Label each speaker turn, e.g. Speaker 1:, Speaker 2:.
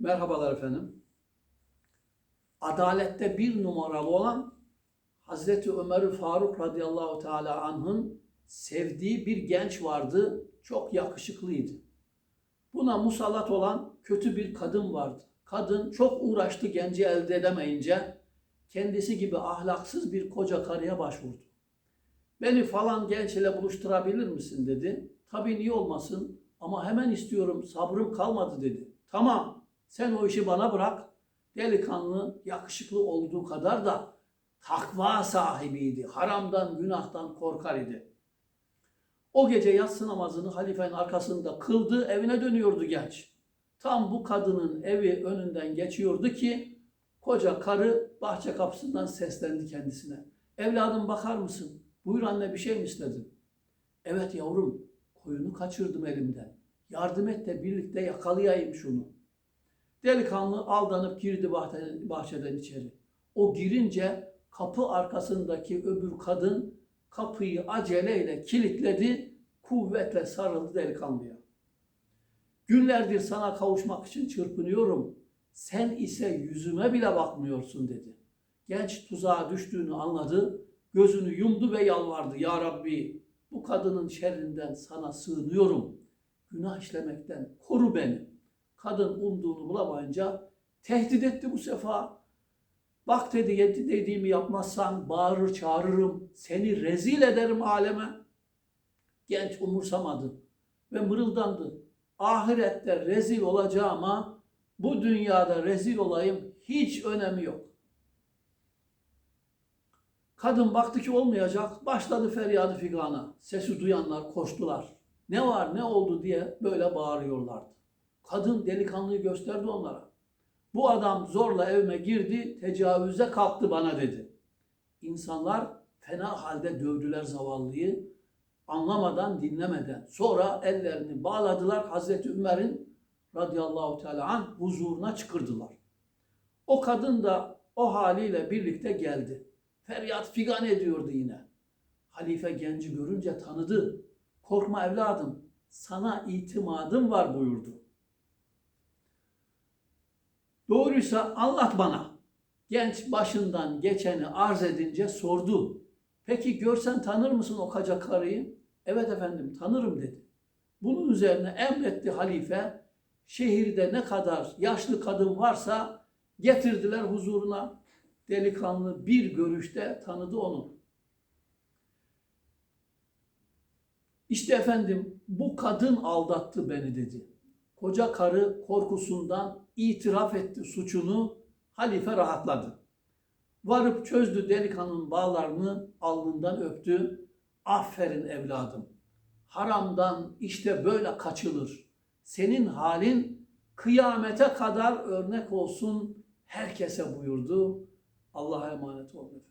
Speaker 1: Merhabalar efendim. Adalette bir numaralı olan Hazreti Ömer Faruk radıyallahu teala anh'ın sevdiği bir genç vardı. Çok yakışıklıydı. Buna musallat olan kötü bir kadın vardı. Kadın çok uğraştı genci elde edemeyince kendisi gibi ahlaksız bir koca karıya başvurdu. Beni falan genç ile buluşturabilir misin dedi. Tabii niye olmasın ama hemen istiyorum sabrım kalmadı dedi. Tamam sen o işi bana bırak. Delikanlı yakışıklı olduğu kadar da takva sahibiydi. Haramdan günahtan korkar idi. O gece yatsı namazını halifenin arkasında kıldı, evine dönüyordu genç. Tam bu kadının evi önünden geçiyordu ki koca karı bahçe kapısından seslendi kendisine. Evladım bakar mısın? Buyur anne bir şey mi istedin? Evet yavrum koyunu kaçırdım elimden. Yardım et de birlikte yakalayayım şunu. Delikanlı aldanıp girdi bahçeden, bahçeden içeri. O girince kapı arkasındaki öbür kadın kapıyı aceleyle kilitledi, kuvvetle sarıldı delikanlıya. Günlerdir sana kavuşmak için çırpınıyorum. Sen ise yüzüme bile bakmıyorsun dedi. Genç tuzağa düştüğünü anladı, gözünü yumdu ve yalvardı. Ya Rabbi bu kadının şerrinden sana sığınıyorum. Günah işlemekten koru beni. Kadın umduğunu bulamayınca tehdit etti bu sefa. Bak dedi yedi dediğimi yapmazsan bağırır çağırırım. Seni rezil ederim aleme. Genç umursamadı ve mırıldandı. Ahirette rezil olacağıma bu dünyada rezil olayım hiç önemi yok. Kadın baktı ki olmayacak. Başladı feryadı figana. Sesi duyanlar koştular. Ne var ne oldu diye böyle bağırıyorlardı. Kadın delikanlıyı gösterdi onlara. Bu adam zorla evime girdi, tecavüze kalktı bana dedi. İnsanlar fena halde dövdüler zavallıyı. Anlamadan, dinlemeden. Sonra ellerini bağladılar. Hazreti Ömer'in radıyallahu teala anh huzuruna çıkırdılar. O kadın da o haliyle birlikte geldi. Feryat figan ediyordu yine. Halife genci görünce tanıdı. Korkma evladım, sana itimadım var buyurdu. Doğruysa anlat bana. Genç başından geçeni arz edince sordu. Peki görsen tanır mısın o kaca karıyı? Evet efendim tanırım dedi. Bunun üzerine emretti halife. Şehirde ne kadar yaşlı kadın varsa getirdiler huzuruna. Delikanlı bir görüşte tanıdı onu. İşte efendim bu kadın aldattı beni dedi. Koca karı korkusundan itiraf etti suçunu. Halife rahatladı. Varıp çözdü delikanlının bağlarını alnından öptü. Aferin evladım. Haramdan işte böyle kaçılır. Senin halin kıyamete kadar örnek olsun herkese buyurdu. Allah'a emanet olun.